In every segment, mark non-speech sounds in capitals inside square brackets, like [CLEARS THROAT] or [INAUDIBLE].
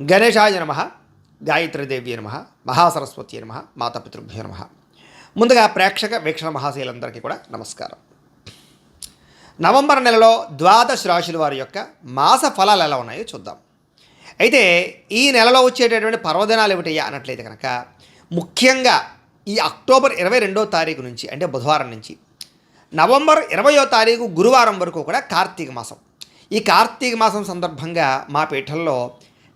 గణేశాయ నమ గాయత్రీదేవి నమ మహాసరస్వతి నమ మాతాపితృభ్య నమ. ముందుగా ప్రేక్షక వీక్షణ మహాశీలందరికీ కూడా నమస్కారం. నవంబర్ నెలలో ద్వాదశ రాశుల వారి యొక్క మాస ఫలాలు ఎలా ఉన్నాయో చూద్దాం. అయితే ఈ నెలలో వచ్చేటటువంటి పర్వదినాలు ఏమిటయ్యా అన్నట్లయితే కనుక ముఖ్యంగా ఈ అక్టోబర్ ఇరవై రెండో తారీఖు నుంచి అంటే బుధవారం నుంచి నవంబర్ ఇరవయో తారీఖు గురువారం వరకు కూడా కార్తీక మాసం. ఈ కార్తీక మాసం సందర్భంగా మా పీఠంలో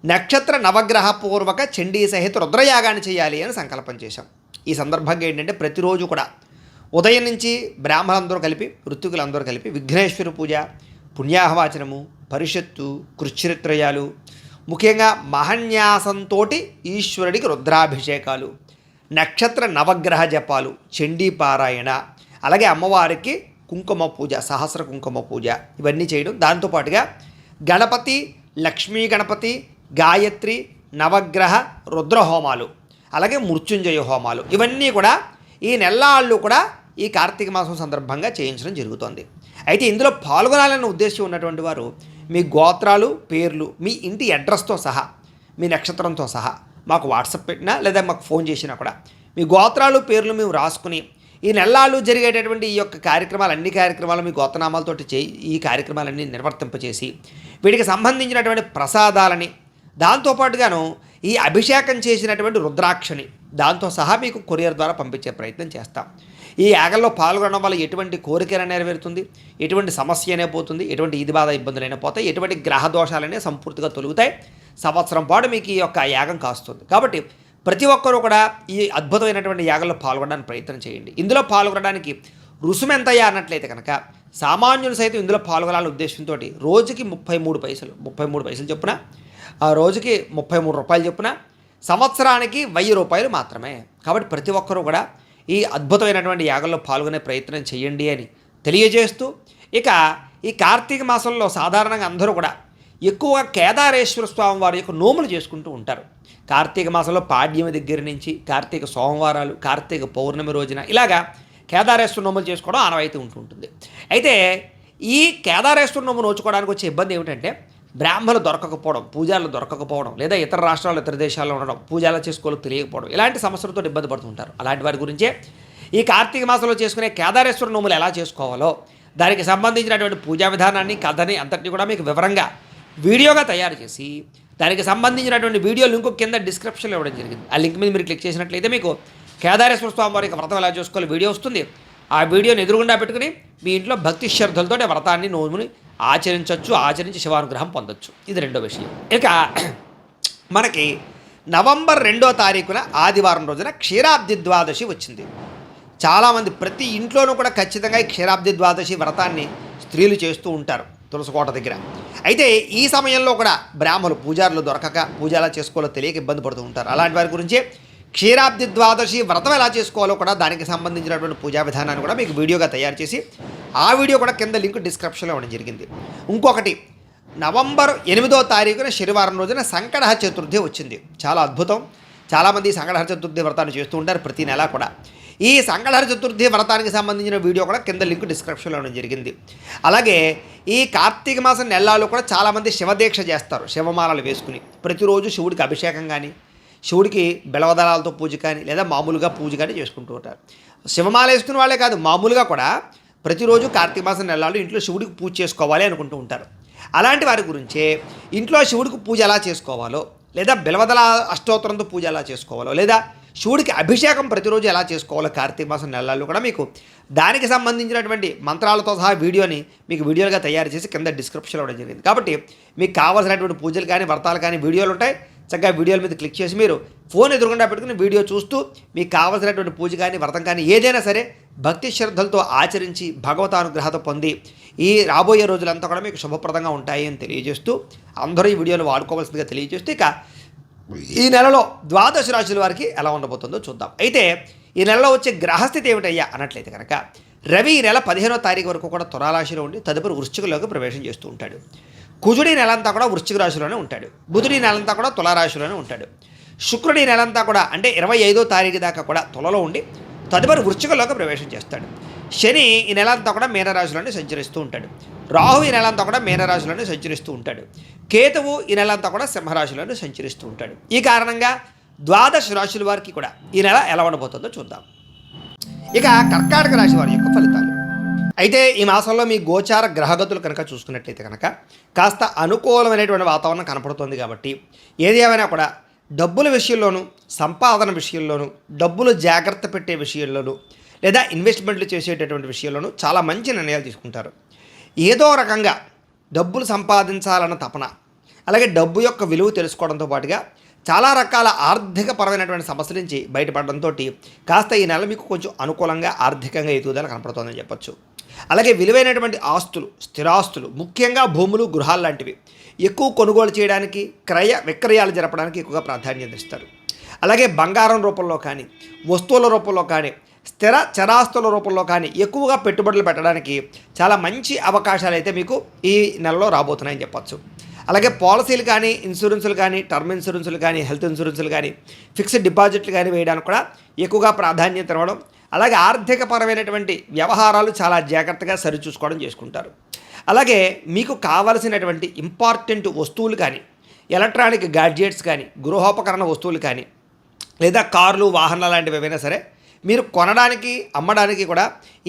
నక్షత్ర నవగ్రహ పూర్వక చండీ సహిత రుద్రయాగాన్ని చేయాలి అని సంకల్పం చేశాం. ఈ సందర్భంగా ఏంటంటే ప్రతిరోజు కూడా ఉదయం నుంచి బ్రాహ్మణులందరూ కలిపి ఋతుకులందరూ కలిపి విఘ్నేశ్వర పూజ పుణ్యాహవాచనము పరిషత్తు కృచ్ఛరిత్రయాలు ముఖ్యంగా మహన్యాసంతో ఈశ్వరుడికి రుద్రాభిషేకాలు నక్షత్ర నవగ్రహ జపాలు చండీ పారాయణ అలాగే అమ్మవారికి కుంకుమ పూజ సహస్ర కుంకుమ పూజ ఇవన్నీ చేయడం. దాంతోపాటుగా గణపతి లక్ష్మీ గణపతి గాయత్రి నవగ్రహ రుద్రహోమాలు అలాగే మృత్యుంజయ హోమాలు. ఇవన్నీ కూడా ఈ నెల్లాళ్ళు కూడా ఈ కార్తీక మాసం సందర్భంగా చేయించడం జరుగుతోంది. అయితే ఇందులో పాల్గొనాలన్న ఉద్దేశం ఉన్నటువంటి వారు మీ గోత్రాలు పేర్లు మీ ఇంటి అడ్రస్తో సహా మీ నక్షత్రంతో సహా మాకు వాట్సాప్ పెట్టినా లేదా మాకు ఫోన్ చేసినా కూడా మీ గోత్రాలు పేర్లు మేము రాసుకుని ఈ నెల్లాళ్ళు జరిగేటటువంటి ఈ యొక్క కార్యక్రమాలు అన్ని కార్యక్రమాలు మీ గోత్రనామాలతోటి చేయి ఈ కార్యక్రమాలన్నీ నిర్వర్తింపచేసి వీటికి సంబంధించినటువంటి ప్రసాదాలని దాంతోపాటుగాను ఈ అభిషేకం చేసినటువంటి రుద్రాక్షని దాంతో సహా మీకు కొరియర్ ద్వారా పంపించే ప్రయత్నం చేస్తాం. ఈ యాగంలో పాల్గొనడం వల్ల ఎటువంటి కోరికైనా నెరవేరుతుంది ఎటువంటి సమస్య అయినా పోతుంది ఎటువంటి ఇది బాధ ఇబ్బందులైనా పోతాయి ఎటువంటి గ్రహ దోషాలనే సంపూర్తిగా తొలుగుతాయి. సంవత్సరం పాటు మీకు ఈ యొక్క యాగం కాస్తుంది. కాబట్టి ప్రతి ఒక్కరూ కూడా ఈ అద్భుతమైనటువంటి యాగంలో పాల్గొనడానికి ప్రయత్నం చేయండి. ఇందులో పాల్గొనడానికి రుసుము ఎంతయ్యా అన్నట్లయితే కనుక సామాన్యులు సైతం ఇందులో పాల్గొనాలనే ఉద్దేశంతో రోజుకి ముప్పై మూడు పైసలు ముప్పై మూడు పైసలు చొప్పున ఆ రోజుకి ముప్పై మూడు రూపాయలు చొప్పున సంవత్సరానికి వెయ్యి రూపాయలు మాత్రమే. కాబట్టి ప్రతి ఒక్కరూ కూడా ఈ అద్భుతమైనటువంటి యాగంలో పాల్గొనే ప్రయత్నం చేయండి అని తెలియజేస్తూ ఇక ఈ కార్తీక మాసంలో సాధారణంగా అందరూ కూడా ఎక్కువగా కేదారేశ్వర స్వామి వారి యొక్క నోములు చేసుకుంటూ ఉంటారు. కార్తీక మాసంలో పాడ్యమి దగ్గర నుంచి కార్తీక సోమవారాలు కార్తీక పౌర్ణమి రోజున ఇలాగా కేదారేశ్వర నోములు చేసుకోవడం ఆనవాయితీ ఉంటుంటుంది అయితే ఈ కేదారేశ్వర నోము నోచుకోవడానికి వచ్చే ఇబ్బంది ఏమిటంటే బ్రాహ్మణులు దొరకకపోవడం పూజలు దొరకకపోవడం లేదా ఇతర రాష్ట్రాలు ఇతర దేశాల్లో ఉండడం పూజలు చేసుకోవాలో తెలియకపోవడం ఇలాంటి సమస్యలతో ఇబ్బంది పడుతుంటారు. అలాంటి వారి గురించే ఈ కార్తీక మాసంలో చేసుకునే కేదారేశ్వర నోములు ఎలా చేసుకోవాలో దానికి సంబంధించినటువంటి పూజా విధానాన్ని కథని అంతటిని కూడా మీకు వివరంగా వీడియోగా తయారు చేసి దానికి సంబంధించినటువంటి వీడియో లింక్ కింద డిస్క్రిప్షన్లో ఇవ్వడం జరిగింది. ఆ లింక్ మీద మీరు క్లిక్ చేసినట్లయితే మీకు కేదారేశ్వర స్వామి వారికి వ్రతం ఎలా చేసుకోవాలి వీడియో వస్తుంది. ఆ వీడియోని ఎదురుగుండా పెట్టుకుని మీ ఇంట్లో భక్తి శ్రద్ధలతో వ్రతాన్ని నోముని ఆచరించవచ్చు ఆచరించి శివానుగ్రహం పొందొచ్చు. ఇది రెండో విషయం. ఇక [CLEARS THROAT] మనకి నవంబర్ రెండో తారీఖున ఆదివారం రోజున క్షీరాబ్ది ద్వాదశి వచ్చింది. చాలామంది ప్రతి ఇంట్లోనూ కూడా ఖచ్చితంగా ఈ క్షీరాబ్ది ద్వాదశి వ్రతాన్ని స్త్రీలు చేస్తూ ఉంటారు తులసికోట దగ్గర. అయితే ఈ సమయంలో కూడా బ్రాహ్మలు పూజారులు దొరకక పూజ ఎలా చేసుకోవాలో తెలియక ఇబ్బంది పడుతూ ఉంటారు. అలాంటి వారి గురించి క్షీరాబ్ది ద్వాదశి వ్రతం ఎలా చేసుకోవాలో కూడా దానికి సంబంధించినటువంటి పూజా విధానాన్ని కూడా మీకు వీడియోగా తయారు చేసి ఆ వీడియో కూడా కింద లింక్ డిస్క్రిప్షన్లో ఇవ్వడం జరిగింది. ఇంకొకటి నవంబర్ ఎనిమిదో తారీఖున శనివారం రోజున సంకటహ చతుర్థి వచ్చింది. చాలా అద్భుతం. చాలామంది సంకటహర చతుర్థి వ్రతాన్ని చేస్తూ ఉంటారు ప్రతి నెల కూడా. ఈ సంకటహర చతుర్థి వ్రతానికి సంబంధించిన వీడియో కూడా కింద లింక్ డిస్క్రిప్షన్లో జరిగింది. అలాగే ఈ కార్తీక మాసం నెలల్లో కూడా చాలామంది శివదీక్ష చేస్తారు. శివమాలలు వేసుకుని. ప్రతిరోజు శివుడికి అభిషేకం కానీ శివుడికి బెలవదళాలతో పూజ కానీ లేదా మామూలుగా పూజ కానీ చేసుకుంటూ ఉంటారు. శివమాల వేసుకున్న వాళ్ళే కాదు మామూలుగా కూడా ప్రతిరోజు కార్తీక మాసం నెలలు ఇంట్లో శివుడికి పూజ చేసుకోవాలి అనుకుంటూ ఉంటారు. అలాంటి వారి గురించే ఇంట్లో శివుడికి పూజ ఎలా చేసుకోవాలో లేదా బిలవదల అష్టోత్తరంతో పూజ ఎలా చేసుకోవాలో లేదా శివుడికి అభిషేకం ప్రతిరోజు ఎలా చేసుకోవాలో కార్తీక మాసం నెలల్లో కూడా మీకు దానికి సంబంధించినటువంటి మంత్రాలతో సహా వీడియోని మీకు వీడియోలుగా తయారు చేసి కింద డిస్క్రిప్షన్లో ఇవ్వడం జరిగింది. కాబట్టి మీకు కావాల్సినటువంటి పూజలు కానీ వ్రతాలు కానీ వీడియోలు ఉంటాయి. చక్కగా వీడియోల మీద క్లిక్ చేసి మీరు ఫోన్ ఎదురుకుండా పెట్టుకుని వీడియో చూస్తూ మీకు కావాల్సినటువంటి పూజ కానీ వ్రతం కానీ ఏదైనా సరే భక్తి శ్రద్ధలతో ఆచరించి భగవతానుగ్రహత పొంది ఈ రాబోయే రోజులంతా కూడా మీకు శుభప్రదంగా ఉంటాయి అని తెలియజేస్తూ అందరూ ఈ వీడియోను వాడుకోవాల్సిందిగా తెలియజేస్తూ ఇక ఈ నెలలో ద్వాదశ రాశుల వారికి ఎలా ఉండబోతుందో చూద్దాం. అయితే ఈ నెలలో వచ్చే గ్రహస్థితి ఏమిటయ్యా అన్నట్లయితే కనుక రవి ఈ నెల పదిహేనో తారీఖు వరకు కూడా తులారాశిలో ఉండి తదుపరి వృశ్చికలోకి ప్రవేశం చేస్తూ ఉంటాడు. కుజుడి నెలంతా కూడా వృశ్చిక రాశిలోనే ఉంటాడు. బుధుడి నెలంతా కూడా తులారాశిలోనే ఉంటాడు. శుక్రుడి నెలంతా కూడా అంటే ఇరవై ఐదో తారీఖు దాకా కూడా తులలో ఉండి తదుపరి వృశ్చికలోకి ప్రవేశం చేస్తాడు. శని ఈ నెల అంతా కూడా మీనరాశిలోనే సంచరిస్తూ ఉంటాడు. రాహు ఈ నెల అంతా కూడా మీనరాశిలోనే సంచరిస్తూ ఉంటాడు. కేతువు ఈ నెల అంతా కూడా సింహరాశిలోనే సంచరిస్తూ ఉంటాడు. ఈ కారణంగా ద్వాదశ రాశుల వారికి కూడా ఈ నెల ఎలా ఉండబోతుందో చూద్దాం. ఇక కర్కాటక రాశి వారి యొక్క ఫలితాలు. అయితే ఈ మాసంలో మీ గోచార గ్రహగతులు కనుక చూసుకున్నట్లయితే కనుక కాస్త అనుకూలమైనటువంటి వాతావరణం కనపడుతుంది కాబట్టి ఏది ఏమైనా కూడా డబ్బుల విషయంలోనూ సంపాదన విషయంలోనూ డబ్బులు జాగ్రత్త పెట్టే విషయంలోనూ లేదా ఇన్వెస్ట్మెంట్లు చేసేటటువంటి విషయంలోనూ చాలా మంచి నిర్ణయాలు తీసుకుంటారు. ఏదో రకంగా డబ్బులు సంపాదించాలన్న తపన అలాగే డబ్బు యొక్క విలువ తెలుసుకోవడంతో పాటుగా చాలా రకాల ఆర్థిక పరమైనటువంటి సమస్యల నుంచి బయటపడడంతో కాస్త ఈ నెల మీకు కొంచెం అనుకూలంగా ఆర్థికంగా ఎదుగుదల కనపడుతుందని చెప్పొచ్చు. అలాగే విలువైనటువంటి ఆస్తులు స్థిరాస్తులు ముఖ్యంగా భూములు గృహాలు లాంటివి ఎక్కువ కొనుగోలు చేయడానికి క్రయ విక్రయాలు జరపడానికి ఎక్కువగా ప్రాధాన్యత ఇస్తారు. అలాగే బంగారం రూపంలో కానీ వస్తువుల రూపంలో కానీ స్థిర చరాస్తుల రూపంలో కానీ ఎక్కువగా పెట్టుబడులు పెట్టడానికి చాలా మంచి అవకాశాలు అయితే మీకు ఈ నెలలో రాబోతున్నాయని చెప్పొచ్చు. అలాగే పాలసీలు కానీ ఇన్సూరెన్సులు కానీ టర్మ్ ఇన్సూరెన్సులు కానీ హెల్త్ ఇన్సూరెన్సులు కానీ ఫిక్స్డ్ డిపాజిట్లు కానీ వేయడానికి కూడా ఎక్కువగా ప్రాధాన్యత ఇవ్వడం అలాగే ఆర్థికపరమైనటువంటి వ్యవహారాలు చాలా జాగ్రత్తగా సరిచూసుకోవడం చేసుకుంటారు. అలాగే మీకు కావలసినటువంటి ఇంపార్టెంట్ వస్తువులు కానీ ఎలక్ట్రానిక్ గాడ్జెట్స్ కానీ గృహోపకరణ వస్తువులు కానీ లేదా కార్లు వాహనాలు లాంటివి ఏవైనా సరే మీరు కొనడానికి అమ్మడానికి కూడా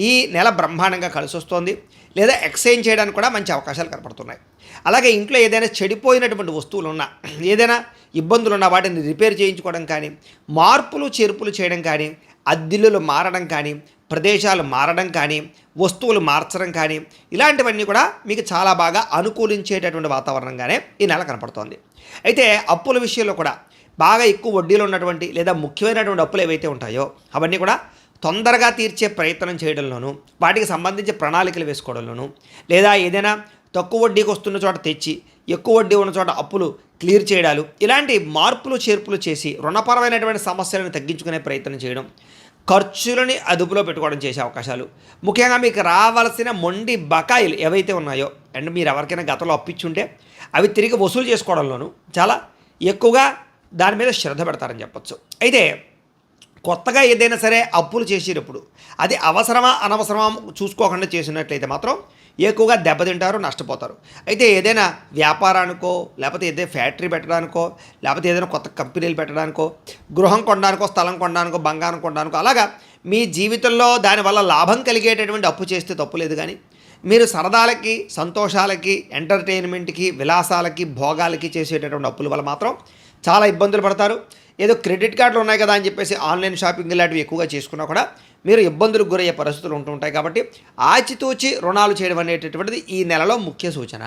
ఈ నెల బ్రహ్మాండంగా కలిసి వస్తుంది లేదా ఎక్స్చేంజ్ చేయడానికి కూడా మంచి అవకాశాలు కనపడుతున్నాయి. అలాగే ఇంట్లో ఏదైనా చెడిపోయినటువంటి వస్తువులు ఉన్నా ఏదైనా ఇబ్బందులు ఉన్నా వాటిని రిపేర్ చేయించుకోవడం కానీ మార్పులు చేర్పులు చేయడం కానీ అద్దిల్లులు మారడం కానీ ప్రదేశాలు మారడం కానీ వస్తువులు మార్చడం కానీ ఇలాంటివన్నీ కూడా మీకు చాలా బాగా అనుకూలించేటటువంటి వాతావరణంగానే ఈ నెల కనపడుతోంది. అయితే అప్పుల విషయంలో కూడా బాగా ఎక్కువ వడ్డీలు ఉన్నటువంటి లేదా ముఖ్యమైనటువంటి అప్పులు ఏవైతే ఉంటాయో అవన్నీ కూడా తొందరగా తీర్చే ప్రయత్నం చేయడంలోనూ వాటికి సంబంధించి ప్రణాళికలు వేసుకోవడంలోనూ లేదా ఏదైనా తక్కువ వడ్డీకి వస్తున్న చోట తెచ్చి ఎక్కువ వడ్డీ ఉన్న చోట అప్పులు క్లియర్ చేయడాలు ఇలాంటి మార్పులు చేర్పులు చేసి రుణపరమైనటువంటి సమస్యలను తగ్గించుకునే ప్రయత్నం చేయడం ఖర్చులని అదుపులో పెట్టుకోవడం చేసే అవకాశాలు. ముఖ్యంగా మీకు రావాల్సిన మొండి బకాయిలు ఏవైతే ఉన్నాయో అండ్ మీరు ఎవరికైనా గతంలో అప్పించుంటే అవి తిరిగి వసూలు చేసుకోవడంలోనూ చాలా ఎక్కువగా దాని మీద శ్రద్ధ పెడతారని చెప్పచ్చు. అయితే కొత్తగా ఏదైనా సరే అప్పులు చేసేటప్పుడు అది అవసరమా అనవసరమా చూసుకోకుండా చేసినట్లయితే మాత్రం ఎక్కువగా దెబ్బతింటారు నష్టపోతారు. అయితే ఏదైనా వ్యాపారానికో లేకపోతే ఏదైనా ఫ్యాక్టరీ పెట్టడానికో లేకపోతే ఏదైనా కొత్త కంపెనీలు పెట్టడానికో గృహం కొనడానికో స్థలం కొనడానికో బంగారం కొనడానికో అలాగా మీ జీవితంలో దానివల్ల లాభం కలిగేటటువంటి అప్పు చేస్తే తప్పులేదు కానీ మీరు సరదాలకి సంతోషాలకి ఎంటర్టైన్మెంట్కి విలాసాలకి భోగాలకి చేసేటటువంటి అప్పుల వల్ల మాత్రం చాలా ఇబ్బందులు పడతారు. ఏదో క్రెడిట్ కార్డులు ఉన్నాయి కదా అని చెప్పేసి ఆన్లైన్ షాపింగ్ ఇలాంటివి ఎక్కువగా చేసుకున్నా కూడా మీరు ఇబ్బందులకు గురయ్యే పరిస్థితులు ఉంటుంటాయి కాబట్టి ఆచితూచి రుణాలు చేయడం అనేటటువంటిది ఈ నెలలో ముఖ్య సూచన.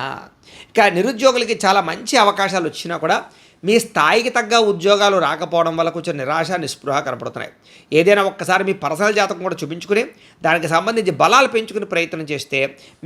ఇక నిరుద్యోగులకి చాలా మంచి అవకాశాలు వచ్చినా కూడా మీ స్థాయికి తగ్గ ఉద్యోగాలు రాకపోవడం వల్ల కొంచెం నిరాశ నిస్పృహ కనపడుతున్నాయి. ఏదైనా ఒక్కసారి మీ పర్సనల్ జాతకం కూడా చూపించుకుని దానికి సంబంధించి బలాలు పెంచుకునే ప్రయత్నం చేస్తే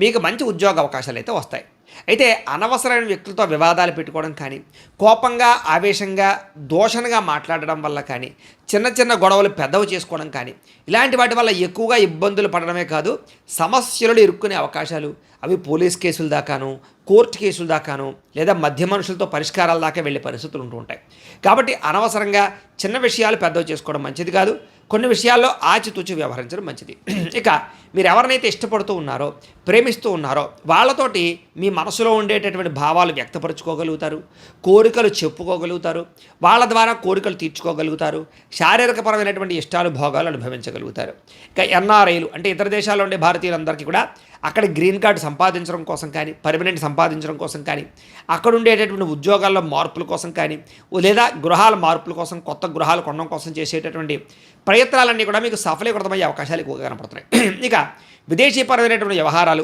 మీకు మంచి ఉద్యోగ అవకాశాలు అయితే వస్తాయి. అయితే అనవసరమైన వ్యక్తులతో వివాదాలు పెట్టుకోవడం కానీ కోపంగా ఆవేశంగా దోషణగా మాట్లాడడం వల్ల కానీ చిన్న చిన్న గొడవలు పెద్దవి చేసుకోవడం కానీ ఇలాంటి వాటి వల్ల ఎక్కువగా ఇబ్బందులు పడడమే కాదు సమస్యలు ఇరుక్కునే అవకాశాలు అవి పోలీస్ కేసుల దాకాను కోర్టు కేసుల దాకాను లేదా మధ్య మనుషులతో పరిష్కారాల దాకా వెళ్ళే పరిస్థితులు ఉంటూ ఉంటాయి. కాబట్టి అనవసరంగా చిన్న విషయాలు పెద్దవి చేసుకోవడం మంచిది కాదు. కొన్ని విషయాల్లో ఆచితూచి వ్యవహరించడం మంచిది. [CLEARS THROAT] ఇక మీరు ఎవరినైతే ఇష్టపడుతూ ఉన్నారో ప్రేమిస్తూ ఉన్నారో వాళ్ళతోటి మీ మనసులో ఉండేటటువంటి భావాలు వ్యక్తపరచుకోగలుగుతారు కోరికలు చెప్పుకోగలుగుతారు వాళ్ళ ద్వారా కోరికలు తీర్చుకోగలుగుతారు శారీరకపరమైనటువంటి ఇష్టాలు భోగాలు అనుభవించగలుగుతారు. ఇక ఎన్ఆర్ఐలు అంటే ఇతర దేశాల్లో ఉండే భారతీయులందరికీ కూడా అక్కడ గ్రీన్ కార్డు సంపాదించడం కోసం కానీ పర్మనెంట్ సంపాదించడం కోసం కానీ అక్కడ ఉండేటటువంటి ఉద్యోగాల్లో మార్పుల కోసం కానీ లేదా గృహాల మార్పుల కోసం కొత్త గృహాలు కొనడం కోసం చేసేటటువంటి ప్రయత్నాలన్నీ కూడా మీకు సఫలీకృతమయ్యే అవకాశాలు ఎక్కువగా కనపడుతున్నాయి. [CLEARS THROAT] ఇక విదేశీపరమైనటువంటి వ్యవహారాలు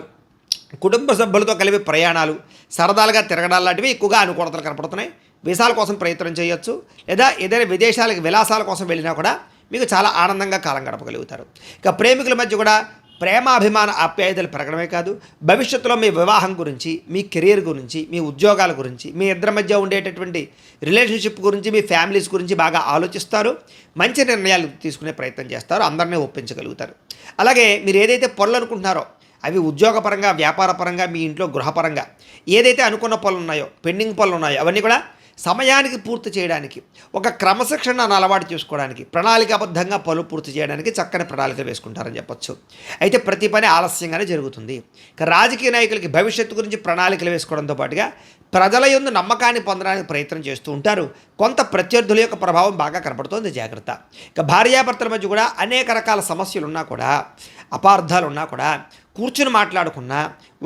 కుటుంబ సభ్యులతో కలిపి ప్రయాణాలు సరదాలుగా తిరగడాలు లాంటివి ఎక్కువగా అనుకూలతలు కనపడుతున్నాయి. వీసాల కోసం ప్రయత్నం చేయొచ్చు లేదా ఏదైనా విదేశాలకు విలాసాల కోసం వెళ్ళినా కూడా మీకు చాలా ఆనందంగా కాలం గడపగలుగుతారు. ఇక ప్రేమికుల మధ్య కూడా ప్రేమాభిమాన ఆప్యాయతలు పెరగడమే కాదు భవిష్యత్తులో మీ వివాహం గురించి మీ కెరీర్ గురించి మీ ఉద్యోగాల గురించి మీ ఇద్దరి మధ్య ఉండేటటువంటి రిలేషన్షిప్ గురించి మీ ఫ్యామిలీస్ గురించి బాగా ఆలోచిస్తారు మంచి నిర్ణయాలు తీసుకునే ప్రయత్నం చేస్తారు అందరినీ ఒప్పించగలుగుతారు. అలాగే మీరు ఏదైతే పనులు అనుకుంటున్నారో అవి ఉద్యోగపరంగా వ్యాపారపరంగా మీ ఇంట్లో గృహపరంగా ఏదైతే అనుకున్న పనులు ఉన్నాయో పెండింగ్ పనులు ఉన్నాయో అవన్నీ కూడా సమయానికి పూర్తి చేయడానికి ఒక క్రమశిక్షణను అలవాటు చేసుకోవడానికి ప్రణాళికాబద్ధంగా పనులు పూర్తి చేయడానికి చక్కని ప్రణాళికలు వేసుకుంటారని చెప్పొచ్చు. అయితే ప్రతి పని ఆలస్యంగానే జరుగుతుంది. ఇక రాజకీయ నాయకులకి భవిష్యత్తు గురించి ప్రణాళికలు వేసుకోవడంతో పాటుగా ప్రజల యొందు నమ్మకాన్ని పొందడానికి ప్రయత్నం చేస్తూ ఉంటారు. కొంత ప్రత్యర్థుల యొక్క ప్రభావం బాగా కనపడుతోంది. జాగ్రత్త. ఇక భార్యాభర్తల మధ్య కూడా అనేక రకాల సమస్యలు ఉన్నా కూడా అపార్థాలు ఉన్నా కూడా కూర్చుని మాట్లాడుకున్నా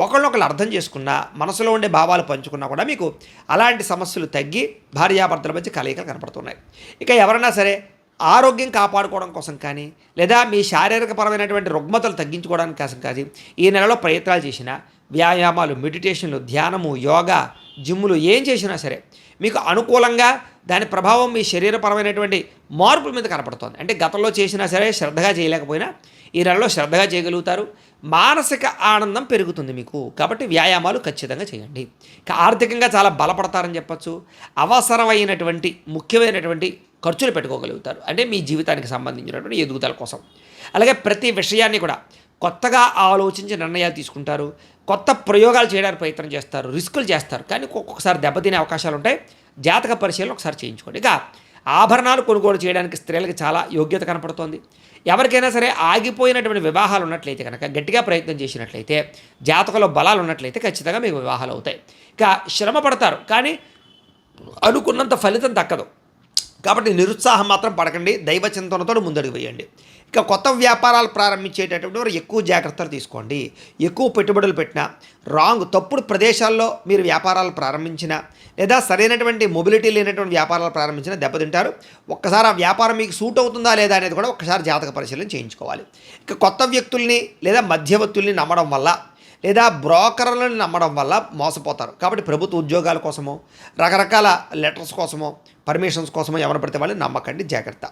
ఒకళ్ళొకళ్ళు అర్థం చేసుకున్నా మనసులో ఉండే భావాలు పంచుకున్నా కూడా మీకు అలాంటి సమస్యలు తగ్గి భార్యాభర్తల మధ్య కలయికలు కనపడుతున్నాయి. ఇక ఎవరైనా సరే ఆరోగ్యం కాపాడుకోవడం కోసం కానీ లేదా మీ శారీరకపరమైనటువంటి రుగ్మతలు తగ్గించుకోవడానికి కోసం కానీ ఈ నెలలో ప్రయత్నాలు చేసిన వ్యాయామాలు మెడిటేషన్లు ధ్యానము యోగా జిమ్ములు ఏం చేసినా సరే మీకు అనుకూలంగా దాని ప్రభావం మీ శరీరపరమైనటువంటి మార్పుల మీద కనపడుతుంది. అంటే గతంలో చేసినా సరే శ్రద్ధగా చేయలేకపోయినా ఈ నెలలో శ్రద్ధగా చేయగలుగుతారు. మానసిక ఆనందం పెరుగుతుంది మీకు. కాబట్టి వ్యాయామాలు ఖచ్చితంగా చేయండి. ఆర్థికంగా చాలా బలపడతారని చెప్పచ్చు. అవసరమైనటువంటి ముఖ్యమైనటువంటి ఖర్చులు పెట్టుకోగలుగుతారు. అంటే మీ జీవితానికి సంబంధించినటువంటి ఎదుగుదల కోసం. అలాగే ప్రతి విషయాన్ని కూడా కొత్తగా ఆలోచించి నిర్ణయాలు తీసుకుంటారు. కొత్త ప్రయోగాలు చేయడానికి ప్రయత్నం చేస్తారు. రిస్కులు చేస్తారు. కానీ ఒక్కొక్కసారి దెబ్బతినే అవకాశాలు ఉంటాయి జాతక పరిశీలన ఒకసారి చేయించుకోండి. ఇక ఆభరణాలు కొనుగోలు చేయడానికి స్త్రీలకు చాలా యోగ్యత కనపడుతోంది. ఎవరికైనా సరే ఆగిపోయినటువంటి వివాహాలు ఉన్నట్లయితే కనుక గట్టిగా ప్రయత్నం చేసినట్లయితే జాతకంలో బలాలు ఉన్నట్లయితే ఖచ్చితంగా మీకు వివాహాలు అవుతాయి. ఇక శ్రమ పడతారు కానీ అనుకున్నంత ఫలితం దక్కదు. కాబట్టి నిరుత్సాహం మాత్రం పడకండి దైవ చింతనతో ముందడుగు వేయండి. ఇక కొత్త వ్యాపారాలు ప్రారంభించేటటువంటి వారు ఎక్కువ జాగ్రత్తలు తీసుకోండి. ఎక్కువ పెట్టుబడులు పెట్టినా రాంగ్ తప్పుడు ప్రదేశాల్లో మీరు వ్యాపారాలు ప్రారంభించినా లేదా సరైనటువంటి మొబిలిటీ లేనటువంటి వ్యాపారాలు ప్రారంభించినా దెబ్బతింటారు. ఒక్కసారి ఆ వ్యాపారం మీకు సూట్ అవుతుందా లేదా అనేది కూడా ఒక్కసారి జాతక పరిశీలన చేయించుకోవాలి. ఇక కొత్త వ్యక్తుల్ని లేదా మధ్యవర్తుల్ని నమ్మడం వల్ల లేదా బ్రోకర్లను నమ్మడం వల్ల మోసపోతారు. కాబట్టి ప్రభుత్వ ఉద్యోగాల కోసమో రకరకాల లెటర్స్ కోసమో పర్మిషన్స్ కోసమో ఎవరు పడితే వాళ్ళని నమ్మకండి జాగ్రత్త.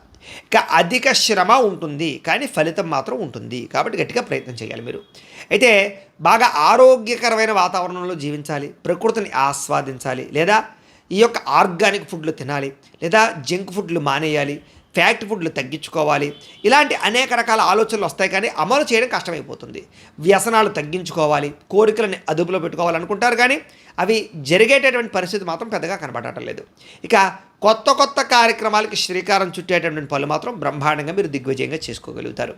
ఇక అధిక శ్రమ ఉంటుంది కానీ ఫలితం మాత్రం ఉంటుంది. కాబట్టి గట్టిగా ప్రయత్నం చేయాలి మీరు. అయితే బాగా ఆరోగ్యకరమైన వాతావరణంలో జీవించాలి ప్రకృతిని ఆస్వాదించాలి లేదా ఈ యొక్క ఆర్గానిక్ ఫుడ్లు తినాలి లేదా జంక్ ఫుడ్లు మానేయాలి ఫ్యాక్ట్ ఫుడ్లు తగ్గించుకోవాలి. ఇలాంటి అనేక రకాల ఆలోచనలు వస్తాయి కానీ అమలు చేయడం కష్టమైపోతుంది. వ్యసనాలు తగ్గించుకోవాలి. కోరికలని అదుపులో పెట్టుకోవాలనుకుంటారు కానీ అవి జరిగేటటువంటి పరిస్థితి మాత్రం పెద్దగా కనబడటం లేదు. ఇక కొత్త కొత్త కార్యక్రమాలకి శ్రీకారం చుట్టేటటువంటి పనులు మాత్రం బ్రహ్మాండంగా మీరు దిగ్విజయంగా చేసుకోగలుగుతారు.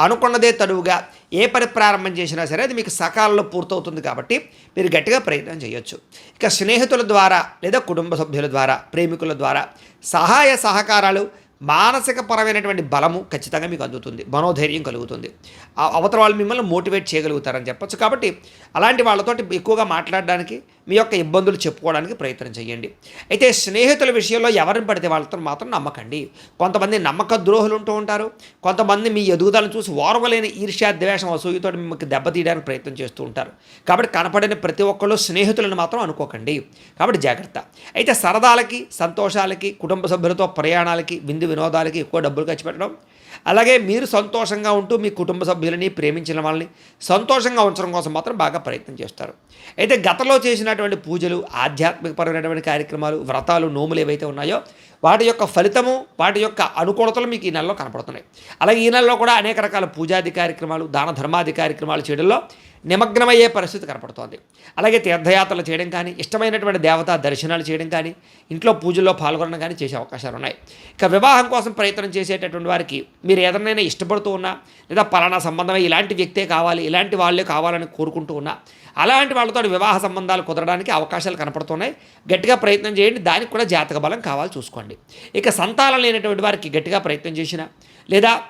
అనుకున్నదే తడువుగా ఏ పని ప్రారంభం చేసినా సరే అది మీకు సకాలంలో పూర్తవుతుంది కాబట్టి మీరు గట్టిగా ప్రయత్నం చేయొచ్చు. ఇక స్నేహితుల ద్వారా లేదా కుటుంబ సభ్యుల ద్వారా ప్రేమికుల ద్వారా సహాయ సహకారాలు మానసిక పరమైనటువంటి బలము ఖచ్చితంగా మీకు అందుతుంది. మనోధైర్యం కలుగుతుంది. ఆ అవతల వాళ్ళు మిమ్మల్ని మోటివేట్ చేయగలుగుతారని చెప్పొచ్చు. కాబట్టి అలాంటి వాళ్ళతోటి ఎక్కువగా మాట్లాడడానికి మీ యొక్క ఇబ్బందులు చెప్పుకోవడానికి ప్రయత్నం చేయండి. అయితే స్నేహితుల విషయంలో ఎవరిని పడితే వాళ్ళతో మాత్రం నమ్మకండి. కొంతమంది నమ్మక ద్రోహులు ఉంటూ ఉంటారు. కొంతమంది మీ ఎదుగుదలను చూసి ఓర్వలేని ఈర్ష్యా ద్వేషం అసూయతో మిమ్మల్ని దెబ్బతీయడానికి ప్రయత్నం చేస్తూ ఉంటారు. కాబట్టి కనపడిన ప్రతి ఒక్కళ్ళు స్నేహితులను మాత్రం అనుకోకండి. కాబట్టి జాగ్రత్త. అయితే సరదాలకి సంతోషాలకి కుటుంబ సభ్యులతో ప్రయాణాలకి విందు వినోదాలకి ఎక్కువ డబ్బులు ఖర్చు పెట్టడం. అలాగే మీరు సంతోషంగా ఉంటూ మీ కుటుంబ సభ్యులని ప్రేమించిన వాళ్ళని సంతోషంగా ఉంచడం కోసం మాత్రం బాగా ప్రయత్నం చేస్తారు. అయితే గతంలో చేసినటువంటి పూజలు ఆధ్యాత్మికపరమైనటువంటి కార్యక్రమాలు వ్రతాలు నోములు ఏవైతే ఉన్నాయో వాటి యొక్క ఫలితము వాటి యొక్క అనుకూలతలు మీకు ఈ నెలలో కనపడుతున్నాయి. అలాగే ఈ నెలలో కూడా అనేక రకాల పూజాది కార్యక్రమాలు దాన ధర్మాది కార్యక్రమాలు చేయడంలో నిమగ్నమయ్యే పరిస్థితి కనపడుతోంది. అలాగే తీర్థయాత్రలు చేయడం కానీ ఇష్టమైనటువంటి దేవతా దర్శనాలు చేయడం కానీ ఇంట్లో పూజల్లో పాల్గొనడం కానీ చేసే అవకాశాలు ఉన్నాయి. ఇక వివాహం కోసం ప్రయత్నం చేసేటటువంటి వారికి మీరు ఏదైనా ఇష్టపడుతూ ఉన్నా లేదా పలానా సంబంధమే ఇలాంటి వ్యక్తే కావాలి ఇలాంటి వాళ్ళే కావాలని కోరుకుంటూ ఉన్నా అలాంటి వాళ్ళతో వివాహ సంబంధాలు కుదరడానికి అవకాశాలు కనపడుతున్నాయి. గట్టిగా ప్రయత్నం చేయండి. దానికి కూడా జాతక బలం కావాలి చూసుకోండి. ఇక సంతానం లేనటువంటి వారికి గట్టిగా ప్రయత్నం చేసిన లేదా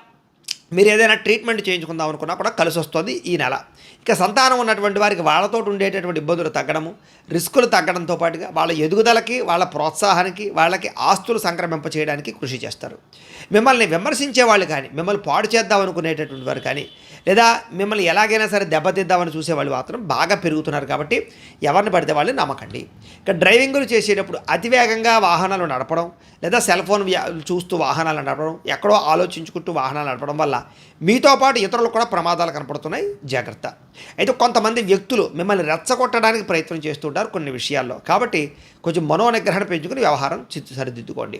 మీరు ఏదైనా ట్రీట్మెంట్ చేయించుకుందాం అనుకున్నా కూడా కలిసి వస్తుంది ఈ నెల. ఇక సంతానం ఉన్నటువంటి వారికి వాళ్ళతో ఉండేటటువంటి ఇబ్బందులు తగ్గడము రిస్కులు తగ్గడంతో పాటుగా వాళ్ళ ఎదుగుదలకి వాళ్ళ ప్రోత్సాహానికి వాళ్ళకి ఆస్తులు సంక్రమింప చేయడానికి కృషి చేస్తారు. మిమ్మల్ని విమర్శించే వాళ్ళు కానీ మిమ్మల్ని పాడు చేద్దాం అనుకునేటటువంటి వారు కానీ లేదా మిమ్మల్ని ఎలాగైనా సరే దెబ్బతిద్దామని చూసేవాళ్ళు మాత్రం బాగా పెరుగుతున్నారు కాబట్టి ఎవరిని పడితే వాళ్ళని నమ్మకండి. ఇక డ్రైవింగ్లు చేసేటప్పుడు అతివేగంగా వాహనాలు నడపడం లేదా సెల్ ఫోన్ చూస్తూ వాహనాలు నడపడం ఎక్కడో ఆలోచించుకుంటూ వాహనాలు నడపడం వల్ల మీతో పాటు ఇతరులకు కూడా ప్రమాదాలు కనపడుతున్నాయి. జాగ్రత్త. అయితే కొంతమంది వ్యక్తులు మిమ్మల్ని రెచ్చగొట్టడానికి ప్రయత్నం చేస్తుంటారు కొన్ని విషయాల్లో. కాబట్టి కొంచెం మనోనిగ్రహణ పెంచుకుని వ్యవహారం చిత్తు సరిదిద్దుకోండి.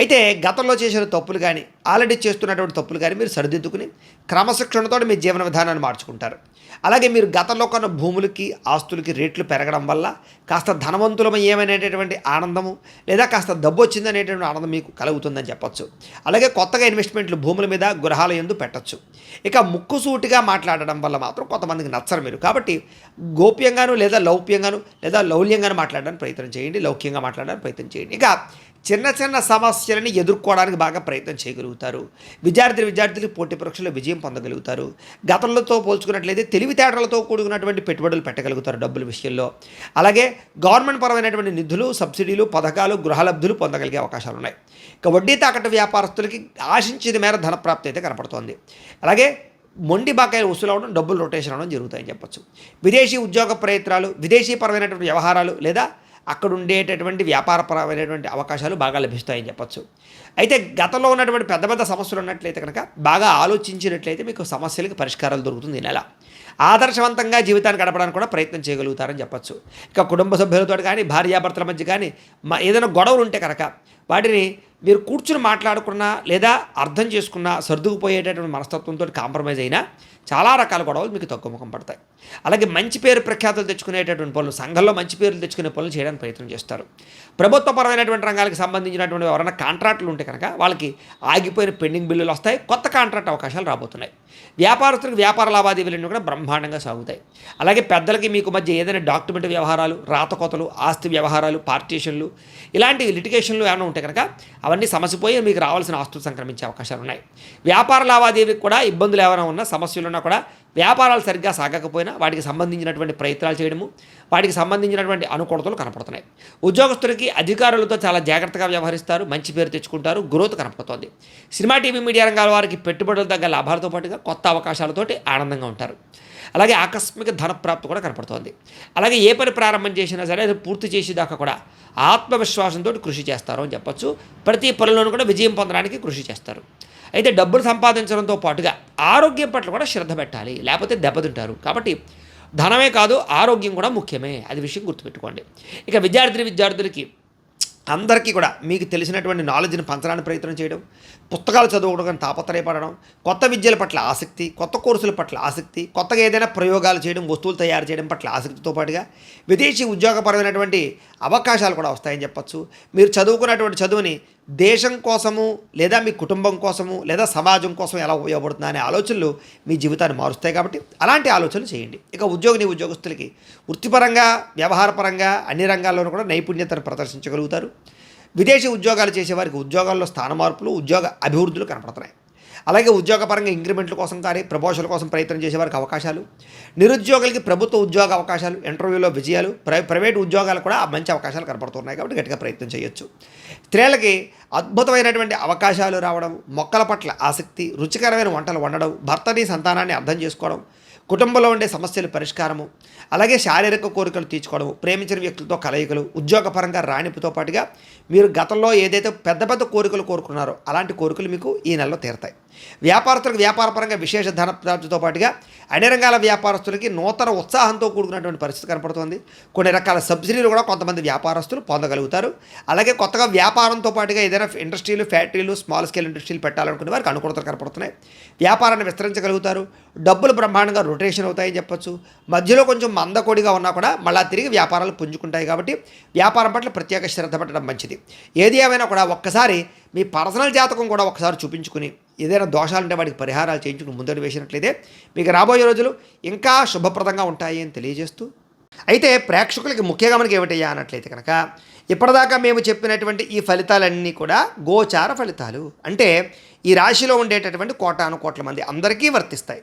అయితే గతంలో చేసిన తప్పులు కానీ ఆల్రెడీ చేస్తున్నటువంటి తప్పులు కానీ మీరు సరిదిద్దుకుని క్రమశిక్షణతో మీ జీవన విధానాన్ని మార్చుకుంటారు. అలాగే మీరు గతంలో కొన్న భూములకి ఆస్తులకి రేట్లు పెరగడం వల్ల కాస్త ధనవంతులమయ్యేమనేటటువంటి ఆనందము లేదా కాస్త డబ్బు వచ్చిందనేటువంటి ఆనందం మీకు కలుగుతుందని చెప్పొచ్చు. అలాగే కొత్తగా ఇన్వెస్ట్మెంట్లు భూముల మీద గృహాల ఎందు పెట్టచ్చు. ఇక ముక్కుసూటిగా మాట్లాడడం వల్ల మాత్రం కొంతమందికి నచ్చరు మీరు. కాబట్టి గోప్యంగాను లేదా లౌప్యంగాను లేదా లౌల్యంగాను మాట్లాడడానికి ప్రయత్నం చేయండి లౌక్యంగా మాట్లాడడానికి ప్రయత్నం చేయండి. ఇక చిన్న చిన్న సమస్యలని ఎదుర్కోవడానికి బాగా ప్రయత్నం చేయగలుగుతారు. విద్యార్థి విద్యార్థులు పోటీ పరీక్షలో విజయం పొందగలుగుతారు. గతంలో పోల్చుకున్నట్లయితే తెలివితేటలతో కూడుకున్నటువంటి పెట్టుబడులు పెట్టగలుగుతారు డబ్బుల విషయంలో. అలాగే గవర్నమెంట్ పరమైనటువంటి నిధులు సబ్సిడీలు పథకాలు గృహలబ్ధులు పొందగలిగే అవకాశాలు ఉన్నాయి. ఇక వడ్డీ తాకట్టు వ్యాపారస్తులకి ఆశించిన మేర ధనప్రాప్తి అయితే కనపడుతోంది. అలాగే మొండి బకాయిలు వసూలు అవడం డబ్బులు రొటేషన్ అవడం జరుగుతాయని చెప్పొచ్చు. విదేశీ ఉద్యోగ ప్రయత్నాలు విదేశీ పరమైనటువంటి వ్యవహారాలు లేదా అక్కడ ఉండేటటువంటి వ్యాపారపరమైనటువంటి అవకాశాలు బాగా లభిస్తాయని చెప్పొచ్చు. అయితే గతంలో ఉన్నటువంటి పెద్ద పెద్ద సమస్యలు ఉన్నట్లయితే కనుక బాగా ఆలోచించినట్లయితే మీకు సమస్యలకు పరిష్కారాలు దొరుకుతుంది నెల. ఆదర్శవంతంగా జీవితాన్ని గడపడానికి కూడా ప్రయత్నం చేయగలుగుతారని చెప్పొచ్చు. ఇక కుటుంబ సభ్యులతో కానీ భార్యాభర్తల మధ్య కానీ మా ఏదైనా గొడవలు ఉంటే కనుక వాటిని మీరు కూర్చుని మాట్లాడుకున్నా లేదా అర్థం చేసుకున్నా సర్దుకుపోయేటటువంటి మనస్తత్వంతో కాంప్రమైజ్ అయినా చాలా రకాల గొడవలు మీకు తక్కువ ముఖం పడతాయి. అలాగే మంచి పేరు ప్రఖ్యాతులు తెచ్చుకునేటటువంటి పనులు సంఘంలో మంచి పేర్లు తెచ్చుకునే పనులు చేయడానికి ప్రయత్నం చేస్తారు. ప్రభుత్వపరమైనటువంటి రంగాలకు సంబంధించినటువంటి ఎవరైనా కాంట్రాక్టులు ఉంటే కనుక వాళ్ళకి ఆగిపోయిన పెండింగ్ బిల్లులు వస్తాయి కొత్త కాంట్రాక్ట్ అవకాశాలు రాబోతున్నాయి. వ్యాపారస్తులకు వ్యాపార లావాదేవీలన్నీ కూడా బ్రహ్మాండంగా సాగుతాయి. అలాగే పెద్దలకి మీకు మధ్య ఏదైనా డాక్యుమెంట్ వ్యవహారాలు రాతకోతలు ఆస్తి వ్యవహారాలు పార్టీషన్లు ఇలాంటి లిటిగేషన్లు ఏమైనా ఉంటే కనుక అవన్నీ సమసిపోయి మీకు రావాల్సిన ఆస్తులు సంక్రమించే అవకాశాలు ఉన్నాయి. వ్యాపార లావాదేవీకి కూడా ఇబ్బందులు ఏమైనా ఉన్నా సమస్యలు ఉన్నా కూడా వ్యాపారాలు సరిగ్గా సాగకపోయినా వాటికి సంబంధించినటువంటి ప్రయత్నాలు చేయడము వాటికి సంబంధించినటువంటి అనుకూలతలు కనపడుతున్నాయి. ఉద్యోగస్తులకి అధికారులతో చాలా జాగ్రత్తగా వ్యవహరిస్తారు మంచి పేరు తెచ్చుకుంటారు గ్రోత్ కనపడుతోంది. సినిమా టీవీ మీడియా రంగాల వారికి పెట్టుబడులు తగ్గ లాభాలతో పాటుగా కొత్త అవకాశాలతోటి ఆనందంగా ఉంటారు. అలాగే ఆకస్మిక ధనప్రాప్తి కూడా కనపడుతోంది. అలాగే ఏ పని ప్రారంభం చేసినా సరే అది పూర్తి చేసేదాకా కూడా ఆత్మవిశ్వాసంతో కృషి చేస్తారు అని చెప్పొచ్చు. ప్రతి పనిలోనూ కూడా విజయం పొందడానికి కృషి చేస్తారు. అయితే డబ్బులు సంపాదించడంతో పాటుగా ఆరోగ్యం పట్ల కూడా శ్రద్ధ పెట్టాలి లేకపోతే దెబ్బతింటారు. కాబట్టి ధనమే కాదు ఆరోగ్యం కూడా ముఖ్యమే. అది విషయం గుర్తుపెట్టుకోండి. ఇక విద్యార్థి విద్యార్థులకి అందరికీ కూడా మీకు తెలిసినటువంటి నాలెడ్జ్ని పంచడానికి ప్రయత్నం చేయడం పుస్తకాలు చదువుకోవడం తాపత్రయపడడం కొత్త విద్యల పట్ల ఆసక్తి కొత్త కోర్సుల పట్ల ఆసక్తి కొత్తగా ఏదైనా ప్రయోగాలు చేయడం వస్తువులు తయారు చేయడం పట్ల ఆసక్తితో పాటుగా విదేశీ ఉద్యోగపరమైనటువంటి అవకాశాలు కూడా వస్తాయని చెప్పొచ్చు. మీరు చదువుకున్నటువంటి చదువుని దేశం కోసము లేదా మీ కుటుంబం కోసము లేదా సమాజం కోసం ఎలా ఉపయోగపడుతుంది అనే ఆలోచనలు మీ జీవితాన్ని మారుస్తాయి కాబట్టి అలాంటి ఆలోచనలు చేయండి. ఇక ఉద్యోగిని ఉద్యోగస్తులకి వృత్తిపరంగా వ్యవహారపరంగా అన్ని రంగాల్లోనూ కూడా నైపుణ్యతను ప్రదర్శించగలుగుతారు. విదేశీ ఉద్యోగాలు చేసేవారికి ఉద్యోగాల్లో స్థాన మార్పులు ఉద్యోగ అభివృద్ధులు కనపడుతున్నాయి. అలాగే ఉద్యోగపరంగా ఇంక్రిమెంట్ల కోసం కానీ ప్రమోషన్ల కోసం ప్రయత్నం చేసేవారికి అవకాశాలు. నిరుద్యోగులకి ప్రభుత్వ ఉద్యోగ అవకాశాలు ఇంటర్వ్యూలో విజయాలు ప్రై ప్రైవేట్ ఉద్యోగాలు కూడా మంచి అవకాశాలు కనపడుతున్నాయి కాబట్టి గట్టిగా ప్రయత్నం చేయొచ్చు. స్త్రీలకి అద్భుతమైనటువంటి అవకాశాలు రావడం మొక్కల పట్ల ఆసక్తి రుచికరమైన వంటలు వండడం భర్తని సంతానాన్ని అర్థం చేసుకోవడం కుటుంబంలో ఉండే సమస్యలు పరిష్కారము అలాగే శారీరక కోరికలు తీర్చుకోవడము ప్రేమించిన వ్యక్తులతో కలయికలు ఉద్యోగపరంగా రాణింపుతో పాటుగా మీరు గతంలో ఏదైతే పెద్ద పెద్ద కోరికలు కోరుకున్నారో అలాంటి కోరికలు మీకు ఈ నెలలో తీరతాయి. వ్యాపారస్తులకు వ్యాపారపరంగా విశేష ధన ప్రాప్తితో పాటుగా అన్ని రంగాల వ్యాపారస్తులకి నూతన ఉత్సాహంతో కూడుకున్నటువంటి పరిస్థితి కనపడుతుంది. కొన్ని రకాల సబ్సిడీలు కూడా కొంతమంది వ్యాపారస్తులు పొందగలుగుతారు. అలాగే కొత్తగా వ్యాపారంతో పాటుగా ఏదైనా ఇండస్ట్రీలు ఫ్యాక్టరీలు స్మాల్ స్కేల్ ఇండస్ట్రీలు పెట్టాలనుకునే వారికి అనుకూలతలు కనపడుతున్నాయి. వ్యాపారాన్ని విస్తరించగలుగుతారు. డబ్బులు బ్రహ్మాండంగా రొటేషన్ అవుతాయని చెప్పొచ్చు. మధ్యలో కొంచెం మందకొడిగా ఉన్నా కూడా మళ్ళీ తిరిగి వ్యాపారాలు పుంజుకుంటాయి కాబట్టి వ్యాపారం పట్ల ప్రత్యేక శ్రద్ధ పెట్టడం మంచిది. ఏది ఏమైనా కూడా ఒక్కసారి మీ పర్సనల్ జాతకం కూడా ఒకసారి చూపించుకుని ఏదైనా దోషాలు ఉంటే వాటికి పరిహారాలు చేయించుకుని ముందడు వేసినట్లయితే మీకు రాబోయే రోజులు ఇంకా శుభప్రదంగా ఉంటాయి అని తెలియజేస్తూ. అయితే ప్రేక్షకులకి ముఖ్యంగా మనకి ఏమిటయ్యా అన్నట్లయితే కనుక ఇప్పటిదాకా మేము చెప్పినటువంటి ఈ ఫలితాలన్నీ కూడా గోచార ఫలితాలు. అంటే ఈ రాశిలో ఉండేటటువంటి కోటాను కోట్ల మంది అందరికీ వర్తిస్తాయి.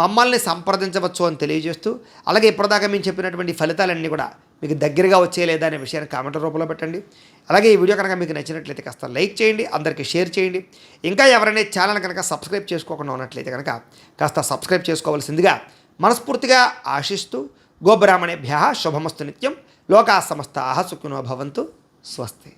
మమ్మల్ని సంప్రదించవచ్చు అని తెలియజేస్తూ అలాగే ఇప్పటిదాకా మేము చెప్పినటువంటి ఫలితాలన్నీ కూడా మీకు దగ్గరగా వచ్చే లేదా అనే విషయాన్ని కామెంట్ రూపంలో పెట్టండి. అలాగే ఈ వీడియో కనుక మీకు నచ్చినట్లయితే కాస్త లైక్ చేయండి అందరికీ షేర్ చేయండి. ఇంకా ఎవరైనా ఛానల్ కనుక సబ్స్క్రైబ్ చేసుకోకుండా ఉన్నట్లయితే కనుక కాస్త సబ్స్క్రైబ్ చేసుకోవాల్సిందిగా మనస్ఫూర్తిగా ఆశిస్తూ గోబ్రాహ్మణేభ్య శుభమస్తు నిత్యం. లోకా సమస్తా సుఖినో భవంతు. స్వస్తి.